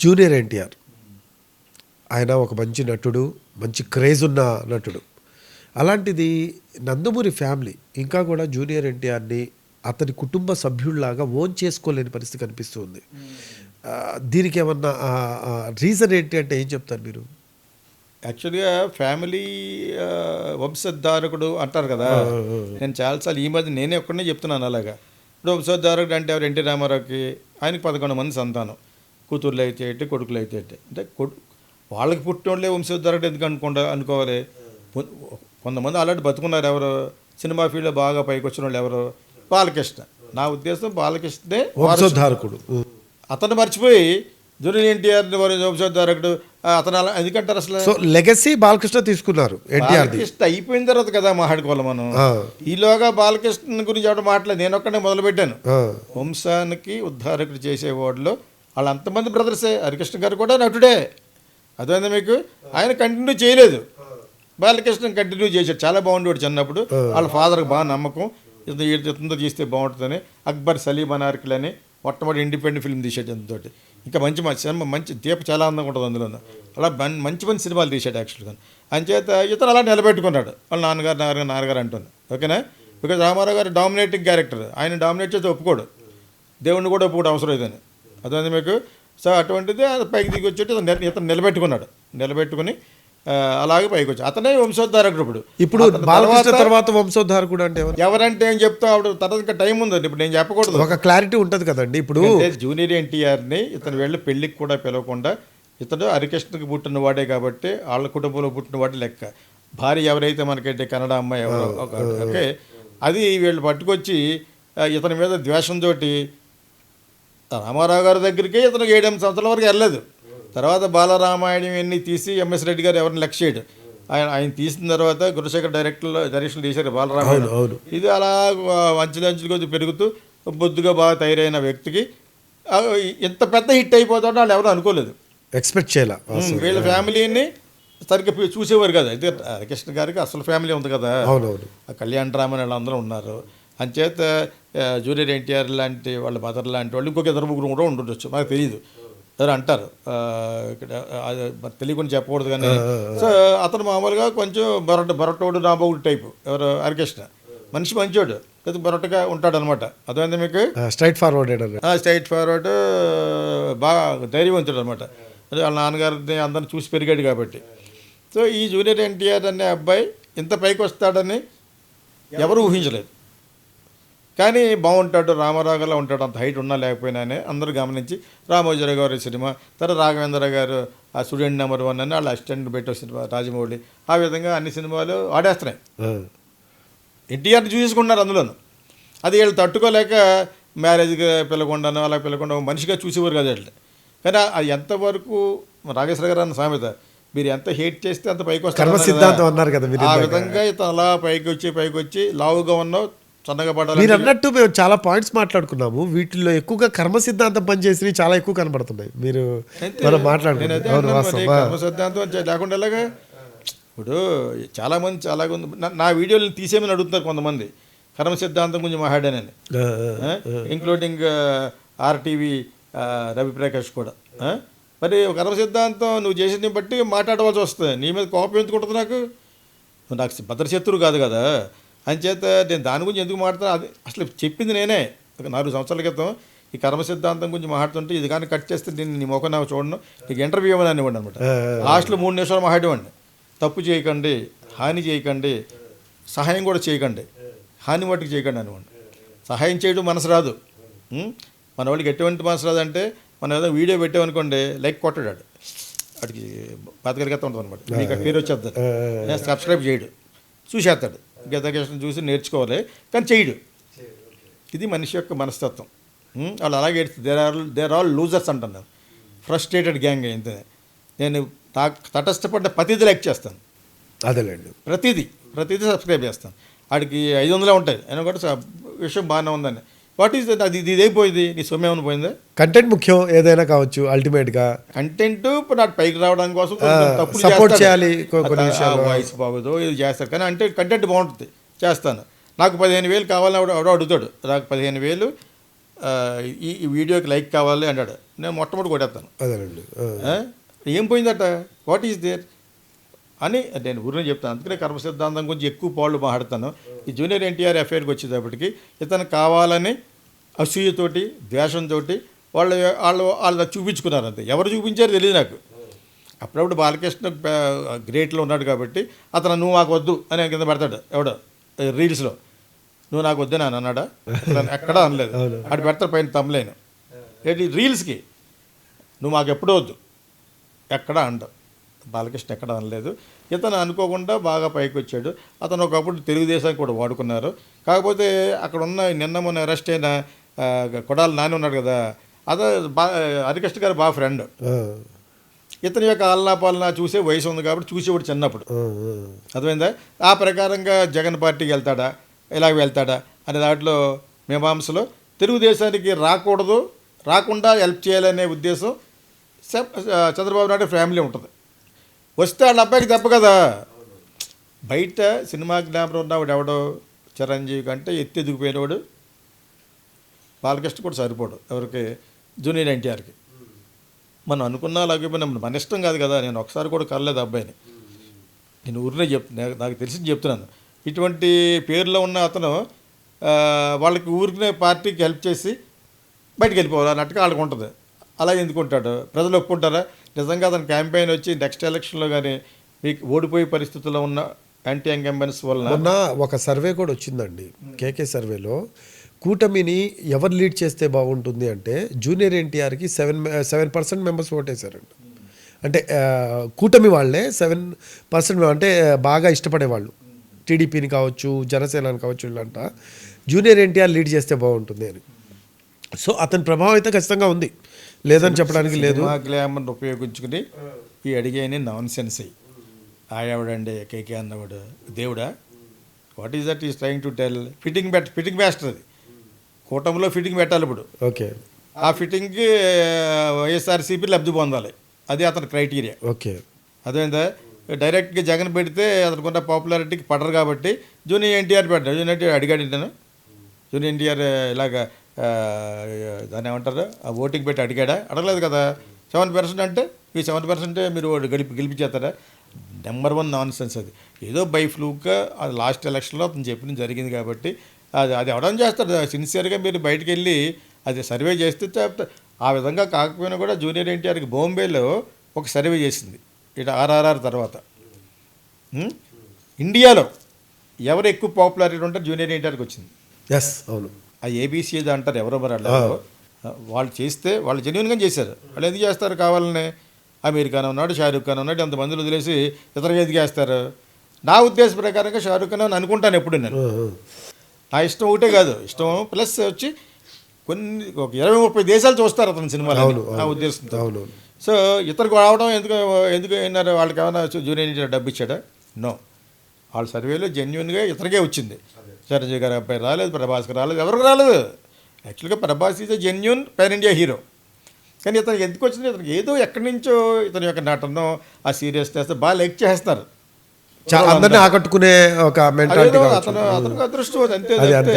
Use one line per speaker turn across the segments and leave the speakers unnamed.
Junior NTR. ఆయన ఒక మంచి నటుడు మంచి క్రేజ్ ఉన్న నటుడు. అలాంటిది నందమూరి ఫ్యామిలీ ఇంకా కూడా జూనియర్ ఎన్టీఆర్ని అతని కుటుంబ సభ్యుల్లాగా ఓన్ చేసుకోలేని పరిస్థితి కనిపిస్తుంది ఆ, దీనికి ఏమన్నా రీజన్ ఏంటి అంటే ఏం చెప్తారు మీరు?
యాక్చువల్గా ఫ్యామిలీ వంశధారకుడు అంటారు కదా. నేను చాలాసార్లు ఈ మధ్య నేనే ఒక్కడనే చెప్తున్నాను అలాగా. ఇప్పుడు వంశధారకుడు అంటే ఎవరు? ఎన్టీ రామారావుకి ఆయనకి పదకొండు మంది సంతానం. కూతుర్లు అయితే ఏంటి కొడుకులు అయితే ఏంటి అంటే కొడు వాళ్ళకి పుట్టినోళ్ళే వంశధారకుడు ఎందుకు అనుకుంటా అనుకోవాలి? కొంతమంది ఆల్రెడీ బతుకున్నారు ఎవరు? సినిమా ఫీల్డ్లో బాగా పైకి వచ్చిన వాళ్ళు ఎవరు? బాలకృష్ణ. నా ఉద్దేశం బాలకృష్ణే.
వంశోద్ధారకుడు.
అతను మర్చిపోయి జూనియర్ ఎన్టీఆర్ వంశధారకుడు ఆ, అతను అలా ఎందుకంటారు అసలు?
సో లెగసీ బాలకృష్ణ తీసుకున్నారు
బాలకృష్ణ అయిపోయిన తర్వాత కదా మాట్లాడుకోవాలి మనం. ఈలోగా బాలకృష్ణ గురించి ఎవడ మాట్లాడలేదు. నేను ఒక్కడే మొదలు పెట్టాను
ఆ,
వంశానికి ఉద్ధారకుడు చేసేవాడిలో వాళ్ళ అంతమంది బ్రదర్సే హరికృష్ణ గారు కూడా నటుడే. అర్థమైందా మీకు? ఆయన కంటిన్యూ చేయలేదు. బాలకృష్ణ కంటిన్యూ చేశాడు. చాలా బాగుండేవాడు చిన్నప్పుడు. వాళ్ళ ఫాదర్కి బాగా నమ్మకం. ఇతను చేస్తే బాగుంటుందని. అక్బర్ సలీం అనార్కిల్ అని మొట్టమొదటి ఇండిపెండెంట్ ఫిల్మ్ తీసాడు అతనితోటి ఇంకా మంచి మంచి సినిమా మంచి దీప చాలా అందంగా ఉంటుంది అందులో అలా మంచి మంచి సినిమాలు తీశాడు యాక్చువల్గా. అంచేత ఇతను అలా నిలబెట్టుకున్నాడు. వాళ్ళ నాన్నగారు నాన్నగారు నాన్నగారు అంటుంది. ఓకేనా? బికాజ్ రామారావు గారు డామినేటింగ్ క్యారెక్టర్. ఆయన డామినేట్ చేస్తే ఒప్పుకోడు. దేవుణ్ణి కూడా ఒప్పుకోవడం అవసరం లేదని. అర్థమైంది మీకు? సో అటువంటిది అది పైకి దిగి వచ్చి ఇతను నిల- ఇతను నిలబెట్టుకున్నాడు. నిలబెట్టుకుని అలాగే పైకి వచ్చి అతనే వంశోద్ధారకుడు ఇప్పుడు.
ఇప్పుడు బాలకృష్ణ
తర్వాత
వంశోద్ధారకుడు అంటే ఎవరు?
ఎవరంటే ఏం చెప్తావు? ఆవిడ తర్వాత ఇంకా టైం ఉందండి. ఇప్పుడు నేను చెప్పకూడదు.
ఒక క్లారిటీ ఉంటుంది కదండి. ఇప్పుడు
జూనియర్ ఎన్టీఆర్ని ఇతను వెళ్ళి పెళ్ళికి కూడా పిలవకుండా ఇతడు హరికృష్ణకి పుట్టిన వాడే కాబట్టి వాళ్ళ కుటుంబంలో పుట్టిన వాడే లెక్క. భార్య ఎవరైతే మనకంటే కన్నడ అమ్మాయి ఎవరో ఓకే. అది వీళ్ళు పట్టుకొచ్చి ఇతని మీద ద్వేషంతో రామారావు గారి దగ్గరికి ఇతను ఏడెనిమిది సంవత్సరాల వరకు వెళ్ళలేదు. తర్వాత బాలరామాయణం ఇవన్నీ తీసి ఎంఎస్ రెడ్డి గారు ఎవరిని లెక్క చేయడు. ఆయన ఆయన తీసిన తర్వాత గురుశేఖర్ డైరెక్టర్లో డైరెక్షన్ తీశారు బాలరామాయణం. ఇది అలా అంచులు అంచులు కొద్ది పెరుగుతూ బొద్దుగా బాగా తయారైన వ్యక్తికి ఇంత పెద్ద హిట్ అయిపోతాడో వాళ్ళు ఎవరు అనుకోలేదు.
ఎక్స్పెక్ట్ చేయాల?
వీళ్ళ ఫ్యామిలీని సరిగ్గా చూసేవారు కదా. అయితే హరికృష్ణ గారికి అసలు ఫ్యామిలీ ఉంది కదా. కళ్యాణ్ రామన్ వాళ్ళందరూ ఉన్నారు. అంచేత జూనియర్ ఎన్టీఆర్ లాంటి వాళ్ళ మదర్ లాంటి వాళ్ళు ఇంకొక ఇద్దరు ముగ్గురు కూడా ఉంటుండొచ్చు నాకు తెలియదు ఎవరు అంటారు. ఇక్కడ తెలియకుండా చెప్పకూడదు కానీ సో అతను మామూలుగా కొంచెం బొరట బొరటోడు రాబోడు టైపు. ఎవరు? హరికృష్ణ. మనిషి మంచోడు. కొద్దిగా బొరటగా ఉంటాడు అనమాట అర్థమైంది మీకు?
స్ట్రైట్ ఫార్వర్డ్
స్ట్రైట్ ఫార్వర్డ్ బాగా ధైర్యవంతుడు అనమాట అదే వాళ్ళ నాన్నగారిని అందరిని చూసి పెరిగాడు కాబట్టి. సో ఈ జూనియర్ ఎన్టీఆర్ అనే అబ్బాయి ఇంత పైకి వస్తాడని ఎవరు ఊహించలేదు. కానీ బాగుంటాడు రామారావు గారిలో ఉంటాడు అంత హైట్ ఉన్నా లేకపోయినానే అందరూ గమనించి రామోజీరావు గారి సినిమా తర్వాత రాఘవేంద్ర గారు ఆ స్టూడెంట్ నెంబర్ వన్ అని వాళ్ళ అసిస్టెంట్ పెట్టే సినిమా రాజమౌళి ఆ విధంగా అన్ని సినిమాలు ఆడేస్తున్నాయి ఎన్టీఆర్ని చూసుకున్నారు అందులోను అది వీళ్ళు తట్టుకోలేక మ్యారేజ్కి పిల్లకుండాను అలా పిల్లకుండా మనిషిగా చూసేవారు కదా వీళ్ళు కానీ అది ఎంతవరకు రాగేశ్వర గారు అన్న సామెత మీరు ఎంత హేట్ చేస్తే అంత పైకి వస్తారు
సిద్ధాంతం. అన్నారు కదా
ఆ. విధంగా ఇతను అలా పైకి వచ్చి పైకి వచ్చి లావుగా ఉన్నావు సన్నగా
మీరు
పడాలి
అన్నట్టు మేము చాలా పాయింట్స్ మాట్లాడుకున్నాము. వీటిల్లో ఎక్కువగా కర్మ సిద్ధాంతం పనిచేసి చాలా ఎక్కువ కనబడుతున్నాయి. మీరు మనం మాట్లాడుకున్నాం.
కర్మ సిద్ధాంతం లేకుండా ఎలాగా? ఇప్పుడు చాలా మంది చాలా ఉంది నా- వీడియోలు తీసేయమని అడుగుతున్నారు కొంతమంది. కర్మ సిద్ధాంతం గురించి మాట్లాడానని. ఇంక్లూడింగ్ ఆర్టీవీ రవిప్రకాష్ కూడా? మరి కర్మ సిద్ధాంతం నువ్వు చేసిన బట్టి మాట్లాడవలసి వస్తుంది. నీ మీద కోపం ఎందుకు నాకు? నాకు భద్ర శత్రువు కాదు కదా. అంచేత నేను దాని గురించి ఎందుకు మాట్లాడుతున్నా? అది అసలు చెప్పింది నేనే. ఒక నాలుగు సంవత్సరాల క్రితం ఈ కర్మ సిద్ధాంతం గురించి మాట్లాడుతుంటే ఇది కానీ కట్ చేస్తే నేను నీ ముఖం నాకు చూడను నీకు ఇంటర్వ్యూ ఇవ్వని ఇవ్వండి అనమాట లాస్ట్లో మూడు నిమిషాలు మాట్లాడేవాడిని తప్పు చేయకండి హాని చేయకండి సహాయం కూడా చేయకండి. హాని మట్టుకు చేయకండి అనుకోండి సహాయం చేయడం మనసు రాదు? మన వాళ్ళకి ఎటువంటి మనసు రాదంటే మనం ఏదో వీడియో పెట్టామనుకోండి లైక్ కొట్టాడు వాడికి బతకరిగత ఉంటుంది అనమాట పేరు వచ్చేద్దాం సబ్స్క్రైబ్ చేయడు. చూసేస్తాడు గీతాకృష్ణ చూసి నేర్చుకోవాలి. కానీ చేయడు ఇది మనిషి యొక్క మనస్తత్వం? వాళ్ళు అలాగే there are there all losers అంటున్నారు. ఫ్రస్ట్రేటెడ్ గ్యాంగ్ అయింది. నేను నాకు తటస్థపడ్డ ప్రతిదీ లైక్ చేస్తాను.
అదేలేండి.
ప్రతిదీ ప్రతిదీ సబ్స్క్రైబ్ చేస్తాను. వాడికి ఐదు వందలే ఉంటాయి. అయినా కూడా విషయం బాగానే ఉందని. వాట్ ఈస్ అది ఇది ఇదైపోయింది నీ సొమ్ము ఏమైనా పోయిందా?
కంటెంట్ ముఖ్యం ఏదైనా కావచ్చు అల్టిమేట్గా.
కంటెంట్ ఇప్పుడు నాకు పైకి రావడానికి కోసం
support
చేస్తాడు.
చేయాలి కొన్ని.
వాయిస్ బాగోదు ఇది చేస్తారు. కానీ అంటే కంటెంట్ బాగుంటుంది. చేస్తాను. నాకు పదిహేను వేలు కావాలని ఎవడో అడుగుతాడు. నాకు పదిహేను వేలు ఈ వీడియోకి లైక్ కావాలి అన్నాడు నేను మొట్టమొదటి కొట్టేస్తాను.
అదేనండి?
ఏం పోయిందట? వాట్ ఈస్ దేర్ అని నేను ఊరిని చెప్తాను. అందుకనే కర్మ సిద్ధాంతం గురించి ఎక్కువ పాళ్ళు మాట్లాడతాను. ఈ జూనియర్ ఎన్టీఆర్ ఎఫ్ఐఆర్కి వచ్చేటప్పటికి ఇతను కావాలని అసూయతోటి ద్వేషంతో వాళ్ళు వాళ్ళు వాళ్ళు చూపించుకున్నారు అంతే. ఎవరు చూపించారో తెలియదు నాకు. అప్పుడప్పుడు బాలకృష్ణ గ్రేట్లో ఉన్నాడు కాబట్టి అతను నువ్వు మాకు వద్దు అని కింద పెడతాడు. ఎవడో? రీల్స్లో. నువ్వు నాకు వద్దు అని అన్నాడా? ఎక్కడ- అనలేదు. అటు పెడతాడు పైన తమ్మలేను ఏంటి? రీల్స్కి. నువ్వు మాకు ఎప్పుడూ వద్దు. ఎక్కడ అండ బాలకృష్ణ ఎక్కడ అనలేదు. ఇతను అనుకోకుండా బాగా పైకి వచ్చాడు అతను ఒకప్పుడు తెలుగుదేశానికి కూడా వాడుకున్నారు. కాకపోతే అక్కడ ఉన్న నిన్న మొన్న అరెస్ట్ అయిన కొడాలి నాని ఉన్నాడు కదా అదే బా హరికృష్ణ గారు బాగా ఫ్రెండ్. ఇతని యొక్క ఆలనాపాలన చూసే వయసు ఉంది కాబట్టి చూసేవాడు చిన్నప్పుడు. అర్థమైందా? ఆ ప్రకారంగా జగన్ పార్టీకి వెళ్తాడా? ఇలాగ వెళ్తాడా? అనే దాంట్లో మీమాంసలో తెలుగుదేశానికి రాకూడదు రాకుండా హెల్ప్ చేయాలనే ఉద్దేశం చంద్రబాబు నాయుడు ఫ్యామిలీ ఉంటుంది. వస్తే వాళ్ళ అబ్బాయికి తప్పు కదా. బయట సినిమా జ్ఞాపకం ఉన్నవాడు ఎవడో చిరంజీవి కంటే ఎత్తి ఎదిగిపోయినవాడు బాలకృష్ణ కూడా సరిపోడు ఎవరికి? జూనియర్ ఎన్టీఆర్కి. మనం అనుకున్నా లేకపోయినా మన ఇష్టం కాదు కదా. నేను ఒకసారి కూడా కలలేదు అబ్బాయిని. నేను ఊరినే చెప్తున్నా నాకు తెలిసి చెప్తున్నాను. ఇటువంటి పేర్లో ఉన్న అతను వాళ్ళకి ఊరికనే పార్టీకి హెల్ప్ చేసి బయటకు వెళ్ళిపోవాలి అన్నట్టుగా వాళ్ళకు ఉంటుంది. అలా ఎందుకు ఉంటాడు? ప్రజలు ఒప్పుకుంటారా? నిజంగా అతని క్యాంపెయిన్ వచ్చి నెక్స్ట్ ఎలక్షన్లో కానీ మీకు ఓడిపోయే పరిస్థితుల్లో ఉన్న యాంటీ ఎంకంబెన్స్ వల్ల
మొన్న ఒక సర్వే కూడా వచ్చిందండి కేకే సర్వేలో. కూటమిని ఎవరు లీడ్ చేస్తే బాగుంటుంది అంటే జూనియర్ ఎన్టీఆర్కి సెవెన్ సెవెన్ పర్సెంట్ మెంబర్స్ ఓటేశారండి అంటే కూటమి వాళ్ళే సెవెన్ పర్సెంట్ అంటే బాగా ఇష్టపడే వాళ్ళు. టీడీపీని కావచ్చు జనసేనని కావచ్చు ఇలాంట జూనియర్ ఎన్టీఆర్ లీడ్ చేస్తే బాగుంటుంది అని. సో అతని ప్రభావం అయితే ఖచ్చితంగా ఉంది. లేదని చెప్పడానికి లేదు.
సినిమా గ్లామర్ని ఉపయోగించుకుని ఈ అడిగేని నాన్ సెన్స్ ఆయావిడండి కేకే అన్నవాడు. దేవుడా what is that is trying to tell fitting bet fitting master అది. కూటమిలో ఫిట్టింగ్ పెట్టాలి ఇప్పుడు.
ఓకే.
ఆ ఫిట్టింగ్కి వైఎస్ఆర్సీపీ లబ్ధి పొందాలి. అది అతని క్రైటీరియా
ఓకే.
అదేందా? డైరెక్ట్గా జగన్ పెడితే అతనికి ఉన్న పాపులారిటీకి పడరు కాబట్టి జూనియర్ ఎన్టీఆర్ పెట్టారు జూనియర్ ఎన్టీఆర్ అడిగాడు నేను జూనియర్ ఎన్టీఆర్ ఇలాగ ఆ, దాన్ని ఏమంటారు? ఆ ఓటింగ్ పెట్టి అడిగాడా? అడగలేదు కదా. సెవెన్ పర్సెంట్ అంటే ఈ సెవెన్ పర్సెంట్ మీరు గెలిపి గెలిపించేస్తారా? నెంబర్ వన్ నాన్ సెన్స్ అది. ఏదో బై ఫ్లూక్గా అది లాస్ట్ ఎలక్షన్లో అతను చెప్పిన జరిగింది కాబట్టి అది అది అవడం చేస్తారు సిన్సియర్గా మీరు బయటికి వెళ్ళి అది సర్వే చేస్తే ఆ విధంగా కాకపోయినా కూడా జూనియర్ ఎన్టీఆర్కి బాంబేలో ఒక సర్వే చేసింది. ఇటు ఆర్ఆర్ఆర్ తర్వాత. ఇండియాలో ఎవరు ఎక్కువ పాపులారిటీ ఉంటారు జూనియర్ ఎన్టీఆర్కి వచ్చింది?
ఎస్ అవును.
ఆ ఏబీసీ అంటారు ఎవరో మరి వాళ్ళు చేస్తే వాళ్ళు జెన్యున్గా చేశారు. వాళ్ళు ఎందుకు చేస్తారు కావాలని? అమీర్ ఖాన్ ఉన్నాడు షారూఖ్ ఖాన్ ఉన్నాడు అంతమందిని వదిలేసి ఇతరుగా ఎందుకు చేస్తారు? నా ఉద్దేశ ప్రకారంగా షారూఖ్ ఖాన్ అని అనుకుంటాను ఎప్పుడు నేను. నా ఇష్టం ఒకటే కాదు. ఇష్టం ప్లస్ వచ్చి కొన్ని ఒక ఇరవై ముప్పై దేశాలు చూస్తారు అతని సినిమాలు
అవును,
నా. ఉద్దేశంతో. సో ఇతరుకు రావడం ఎందుకు ఎందుకు అయినారు వాళ్ళకి ఏమైనా జూనియర్ డబ్బు ఇచ్చాడా? నో. వాళ్ళ సర్వేలో జెన్యున్గా ఇతనికే వచ్చింది. చిరంజీవి గారి అబ్బాయి రాలేదు ప్రభాస్కి రాలేదు ఎవరికి రాలేదు. యాక్చువల్గా Prabhas is genuine pan India hero కానీ ఇతనికి ఎందుకు వచ్చింది? ఇతనికి ఏదో ఎక్కడి నుంచో ఇతని యొక్క నటనో ఆ సీరియస్నెస్ బాగా లైక్ చేస్తారు
చాలా అందరినీ ఆకట్టుకునే ఒక మెంటాలిటీ
అతను అతనికి అదృష్టం అది అంతే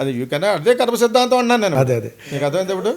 అది యూ కెన్ అదే కర్మ సిద్ధాంతం అన్నాను నేను.
అదే, అదే.
నీకు అర్థమైంది ఇప్పుడు?